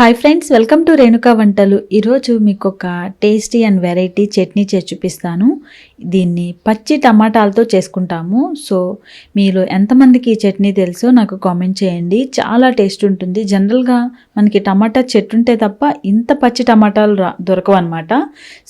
Hi friends welcome to Renuka వంటలు ఈరోజు మీకు ఒక టేస్టీ అండ్ వెరైటీ చట్నీ చేసి చూపిస్తాను. దీన్ని పచ్చి టమాటాలతో చేసుకుంటాము. సో మీరు ఎంతమందికి ఈ చట్నీ తెలుసో నాకు కామెంట్ చేయండి. చాలా టేస్ట్ ఉంటుంది. జనరల్గా మనకి టమాటా చెట్టు ఉంటే తప్ప ఇంత పచ్చి టమాటాలు రా దొరకవు అనమాట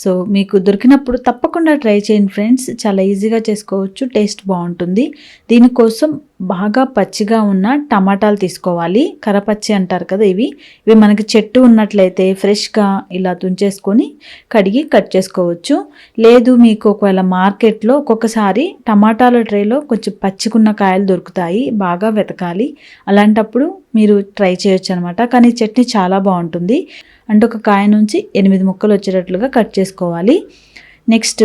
సో మీకు దొరికినప్పుడు తప్పకుండా ట్రై చేయండి ఫ్రెండ్స్ చాలా ఈజీగా చేసుకోవచ్చు. టేస్ట్ బాగుంటుంది. దీనికోసం బాగా పచ్చిగా ఉన్న టమాటాలు తీసుకోవాలి. కరపచ్చి అంటారు కదా ఇవి. ఇవి మనకి చెట్టు ఉన్నట్లయితే ఫ్రెష్గా ఇలా తుంచేసుకొని కడిగి కట్ చేసుకోవచ్చు. లేదు మీకు ఒకవేళ మార్కెట్లో ఒక్కొక్కసారి టమాటాల ట్రేలో కొంచెం పచ్చికున్న కాయలు దొరుకుతాయి. బాగా వెతకాలి. అలాంటప్పుడు మీరు ట్రై చేయొచ్చు అనమాట కానీ చట్నీ చాలా బాగుంటుంది. అంటే ఒక కాయ నుంచి ఎనిమిది ముక్కలు వచ్చేటట్లుగా కట్ చేసుకోవాలి. నెక్స్ట్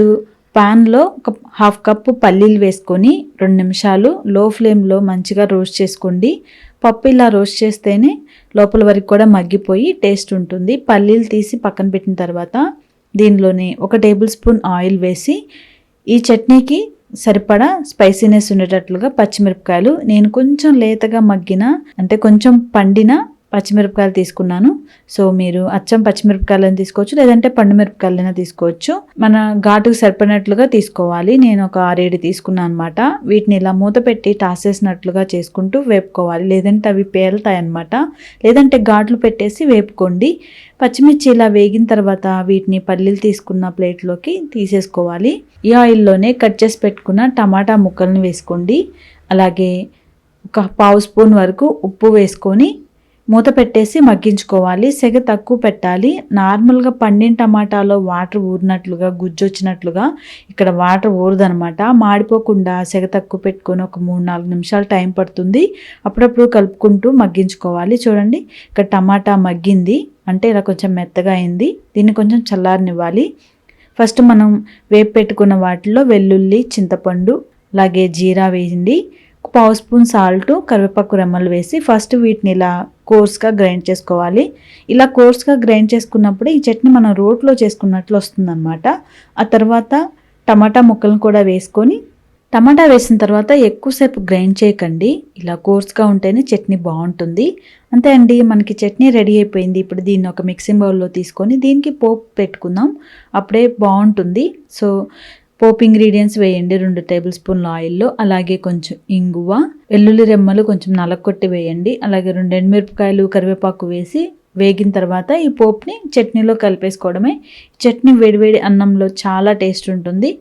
పాన్లో ఒక హాఫ్ కప్పు పల్లీలు వేసుకొని రెండు నిమిషాలు లో ఫ్లేమ్లో మంచిగా రోస్ట్ చేసుకోండి. పప్పు ఇలా రోస్ట్ చేస్తేనే లోపల వరకు కూడా మగ్గిపోయి టేస్ట్ ఉంటుంది. పల్లీలు తీసి పక్కన పెట్టిన తర్వాత దీనిలోనే ఒక టేబుల్ స్పూన్ ఆయిల్ వేసి ఈ చట్నీకి సరిపడా స్పైసీనెస్ ఉండేటట్లుగా పచ్చిమిరపకాయలు నేను కొంచెం లేతగా మగ్గిన అంటే కొంచెం పండిన పచ్చిమిరపకాయలు తీసుకున్నాను. సో మీరు అచ్చం పచ్చిమిరపకాయలను తీసుకోవచ్చు లేదంటే పండు మిరపకాయలైనా తీసుకోవచ్చు. మన ఘాటుకు సరిపడినట్లుగా తీసుకోవాలి. నేను ఒక ఆరేడు తీసుకున్నాను అనమాట వీటిని ఇలా మూత పెట్టి టాసేసినట్లుగా చేసుకుంటూ వేపుకోవాలి. లేదంటే అవి పేలుతాయి అనమాట లేదంటే ఘాట్లు పెట్టేసి వేపుకోండి. పచ్చిమిర్చి ఇలా వేగిన తర్వాత వీటిని పల్లీలు తీసుకున్న ప్లేట్లోకి తీసేసుకోవాలి. ఈ ఆయిల్లోనే కట్ చేసి పెట్టుకున్న టమాటా ముక్కల్ని వేసుకోండి. అలాగే ఒక పావు స్పూన్ వరకు ఉప్పు వేసుకొని మూత పెట్టేసి మగ్గించుకోవాలి. సెగ తక్కువ పెట్టాలి. నార్మల్గా పండిన టమాటాలో వాటర్ ఊరినట్లుగా గుజ్జు వచ్చినట్లుగా ఇక్కడ వాటర్ ఊరదనమాట మాడిపోకుండా సెగ తక్కువ పెట్టుకొని ఒక మూడు నాలుగు నిమిషాలు టైం పడుతుంది. అప్పుడప్పుడు కలుపుకుంటూ మగ్గించుకోవాలి. చూడండి ఇక్కడ టమాటా మగ్గింది. అంటే ఇలా కొంచెం మెత్తగా అయింది. దీన్ని కొంచెం చల్లారనివ్వాలి. ఫస్ట్ మనం వేపు పెట్టుకున్న వాటిలో వెల్లుల్లి చింతపండు అలాగే జీరా వేయండి. పావు స్పూన్ సాల్ట్ కరివేపాకు రెమ్మలు వేసి ఫస్ట్ వీటిని ఇలా కోర్స్గా గ్రైండ్ చేసుకోవాలి. ఇలా కోర్స్గా గ్రైండ్ చేసుకున్నప్పుడు ఈ చట్నీ మనం రోట్లో చేసుకున్నట్లు వస్తుందన్నమాట. ఆ తర్వాత టమాటా ముక్కలను కూడా వేసుకొని టమాటా వేసిన తర్వాత ఎక్కువసేపు గ్రైండ్ చేయకండి. ఇలా కోర్స్గా ఉంటేనే చట్నీ బాగుంటుంది. అంతే అండి మనకి చట్నీ రెడీ అయిపోయింది. ఇప్పుడు దీన్ని ఒక మిక్సింగ్ బౌల్లో తీసుకొని దీనికి పోపు పెట్టుకుందాం. అప్పుడే బాగుంటుంది. సో పోపు ఇంగ్రీడియంట్స్ వేయండి రెండు టేబుల్ స్పూన్ల ఆయిల్లో అలాగే కొంచెం ఇంగువ వెల్లుల్లి రెమ్మలు కొంచెం నలకొట్టి వేయండి. అలాగే రెండు ఎండుమిరపకాయలు కరివేపాకు వేసి వేగిన తర్వాత ఈ పోపుని చట్నీలో కలిపేసుకోవడమే. చట్నీ వేడివేడి అన్నంలో చాలా టేస్ట్ ఉంటుంది.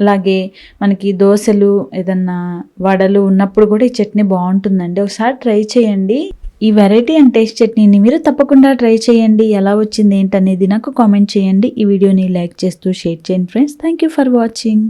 అలాగే మనకి దోశలు ఏదన్నా వడలు ఉన్నప్పుడు కూడా ఈ చట్నీ బాగుంటుందండి. ఒకసారి ట్రై చేయండి. ఈ వెరైటీ అండ్ టేస్ట్ చట్నీని మీరు తప్పకుండా ట్రై చేయండి. ఎలా వచ్చింది ఏంటనేది నాకు కామెంట్ చేయండి. ఈ వీడియోని లైక్ చేస్తూ షేర్ చేయండి friends thank you for watching